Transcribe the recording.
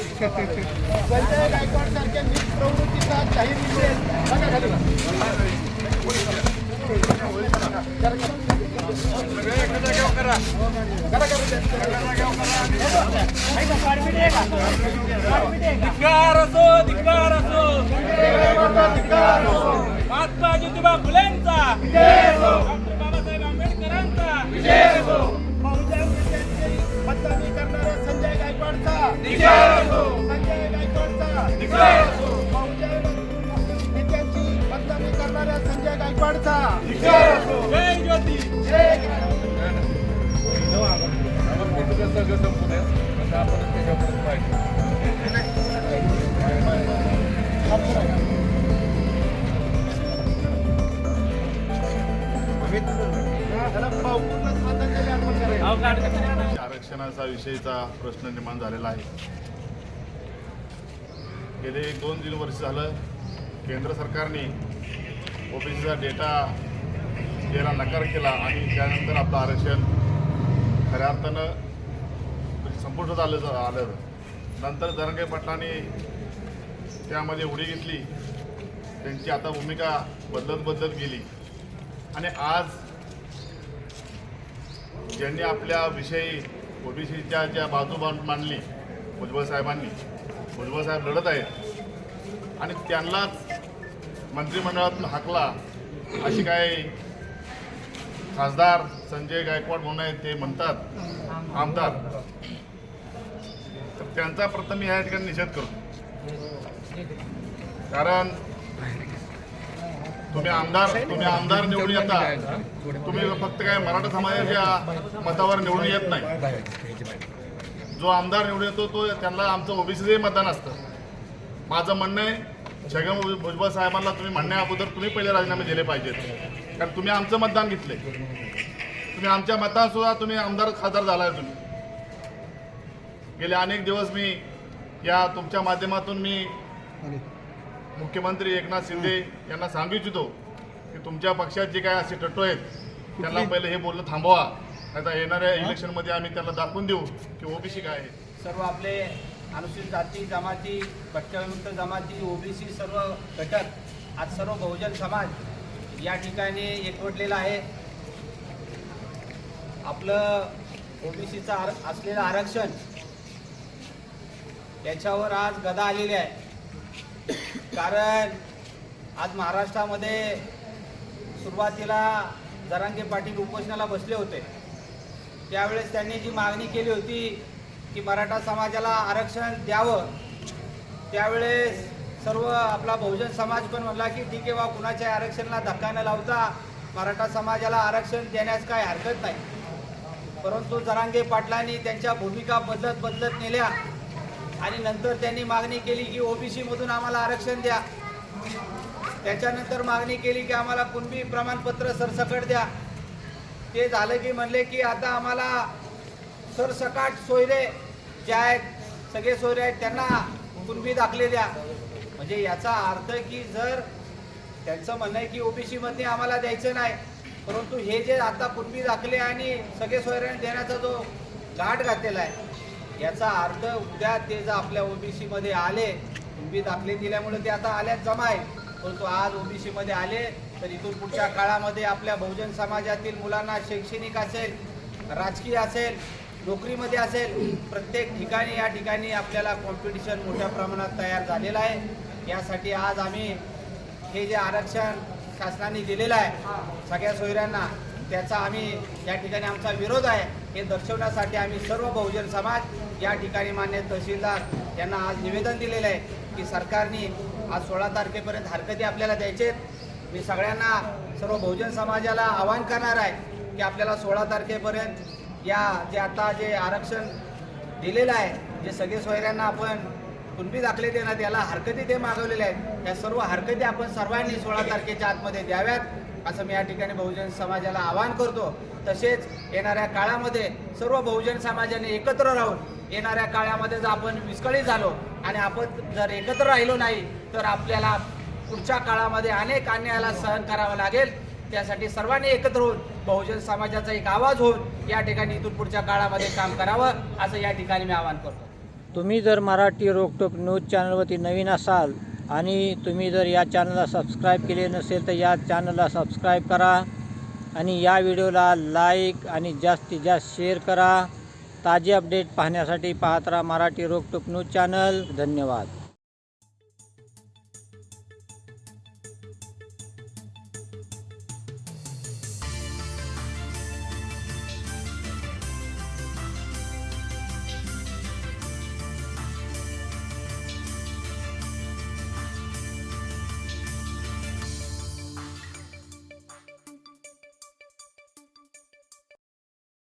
संजय गायकवाड सारख्या नीट प्रवृत्तीचा जाहीर धिक्कार असो धिक्कार असो महात्मा ज्योतिबा फुलेंचा डॉक्टर बाबासाहेब आंबेडकरांचा बहुजन करणाऱ्या संजय गायकवाडचा करायचं आरक्षणाचा विषयीचा प्रश्न निर्माण झालेला आहे. गेले एक दोन तीन वर्ष झालं केंद्र सरकारने ओबीसीचा डेटा द्यायला नकार केला आणि त्यानंतर आपलं आरक्षण खऱ्या अर्थानं म्हणजे संपुष्टात आलं आलं. नंतर जरंगे पाटलांनी त्यामध्ये उडी घेतली. त्यांची आता भूमिका बदलत बदलत गेली. आणि आज ज्यांनी आपल्याविषयी ओबीसीच्या ज्या बाजू मांडली भुजबळ साहेबांनी भुजबळ साहेब लढत आहेत. आणि त्यांनाच मंत्रिमंडळातून हाकला अशी काय खासदार संजय गायकवाड म्हणून आहेत ते म्हणतात आमदार तर त्यांचा प्रथम मी या ठिकाणी निषेध करतो. कारण तुम्ही आमदार तुम्ही आमदार निवडून येता. तुम्ही फक्त काय मराठा समाजाच्या मतावर निवडून येत नाही. जो आमदार निवडून येतो तो त्यांना आमचं ओबीसीचंही मतदान असतं. माझं म्हणणं आहे छगन भुजबळ साहेबांना तुम्ही म्हणण्या अगोदर तुम्ही पहिले राजीनामे दिले पाहिजेत. कारण तुम्ही आमचं मतदान घेतले. तुम्ही आमच्या मतात सुद्धा तुम्ही आमदार खासदार झालाय तुम्ही. गेले अनेक दिवस मी या तुमच्या माध्यमातून मी मुख्यमंत्री एकनाथ शिंदे यांना सांगू इच्छितो की तुमच्या पक्षात जे काय असे टट्टू आहेत त्यांना पहिले हे बोलणं थांबवा. आता येणाऱ्या इलेक्शनमध्ये आम्ही त्यांना दाखवून देऊ की ओबीसी काय आहे. सर्व आपले अनुसूचित जाती जमाती भटक्याविमुक्त जमाती ओबीसी सर्व घटक आज सर्व बहुजन समाज या ठिकाणी एकवटलेला आहे. आपलं ओबीसीचं आर असलेलं आरक्षण याच्यावर आज गदा आलेली आहे. कारण आज महाराष्ट्रामध्ये सुरुवातीला जरांगे पाटील उपोषणाला बसले होते. त्यावेळेस त्यांनी जी मागणी केली होती की मराठा समाजाला आरक्षण द्यावं. त्यावेळेस सर्व आपला बहुजन समाज पण म्हणला की ठीक आहे बा कुणाच्या आरक्षणाला धक्का न लावता मराठा समाजाला आरक्षण देण्यास काय हरकत नाही. परंतु जरांगे पाटलांनी त्यांच्या भूमिका बदलत बदलत नेल्या आणि नंतर त्यांनी मागणी केली की ओबीसीमधून आम्हाला आरक्षण द्या. त्याच्यानंतर मागणी केली की आम्हाला कुणबी प्रमाणपत्र सरसकट द्या. ते झालं की म्हणले की आता आम्हाला सरसकाट सोयरे जे आहेत सगळे सोयरे आहेत त्यांना कुणबी दाखले द्या. म्हणजे याचा अर्थ की जर त्यांचं म्हणणं आहे की ओबीसीमध्ये आम्हाला द्यायचं नाही परंतु हे जे आता कुणबी दाखले आणि सगळे सोयऱ्यांनी देण्याचा जो घाट घातलेला आहे याचा अर्थ उद्या ते जर आपल्या ओबीसीमध्ये आले कुणबी दाखले दिल्यामुळे ते आता आल्यात जमा आहे. परंतु आज ओबीसीमध्ये आले तर इथून पुढच्या काळामध्ये आपल्या बहुजन समाजातील मुलांना शैक्षणिक असेल राजकीय असेल नोकरीमध्ये असेल प्रत्येक ठिकाणी या ठिकाणी आपल्याला कॉम्पिटिशन मोठ्या प्रमाणात तयार झालेलं आहे. यासाठी आज आम्ही हे जे आरक्षण शासनाने दिलेलं आहे सगळ्या सोयऱ्यांना त्याचा आम्ही या ठिकाणी आमचा विरोध आहे. हे दर्शवण्यासाठी आम्ही सर्व बहुजन समाज या ठिकाणी मान्य तहसीलदार यांना आज निवेदन दिलेलं आहे की सरकारने आज सोळा तारखेपर्यंत हरकती आपल्याला द्यायचे मी सगळ्यांना सर्व बहुजन समाजाला आवाहन करणार आहे की आपल्याला सोळा तारखेपर्यंत या जे आता जे आरक्षण दिलेलं आहे जे सगळे सोयऱ्यांना आपण कुणबी दाखले देण्यात याला हरकती ते मागवलेल्या आहेत. या सर्व हरकती आपण सर्वांनी सोळा तारखेच्या आतमध्ये द्याव्यात असं मी या ठिकाणी बहुजन समाजाला आवाहन करतो. तसेच येणाऱ्या काळामध्ये सर्व बहुजन समाजाने एकत्र राहून येणाऱ्या काळामध्ये जर आपण विस्कळीत झालो आणि आपण जर एकत्र राहिलो नाही तर आपल्याला पुढच्या काळामध्ये अनेक अन्यायाला सहन करावं लागेल. त्यासाठी सर्वांनी एकत्र होऊन बहुजन समाजाचा एक आवाज होऊन या ठिकाणी इथून पुढच्या काळामध्ये काम करावं असं या ठिकाणी मी आवाहन करतो. तुम्ही जर मराठी रोकटोक न्यूज चॅनलवरती नवीन असाल आणि तुम्ही जर या चॅनलला सबस्क्राईब केले नसेल तर या चॅनलला सबस्क्राईब करा आणि या व्हिडिओला लाईक आणि जास्तीत जास्त शेअर करा. ताजे अपडेट पाहण्यासाठी पाहत राहा मराठी रोकटोक न्यूज चॅनल. धन्यवाद.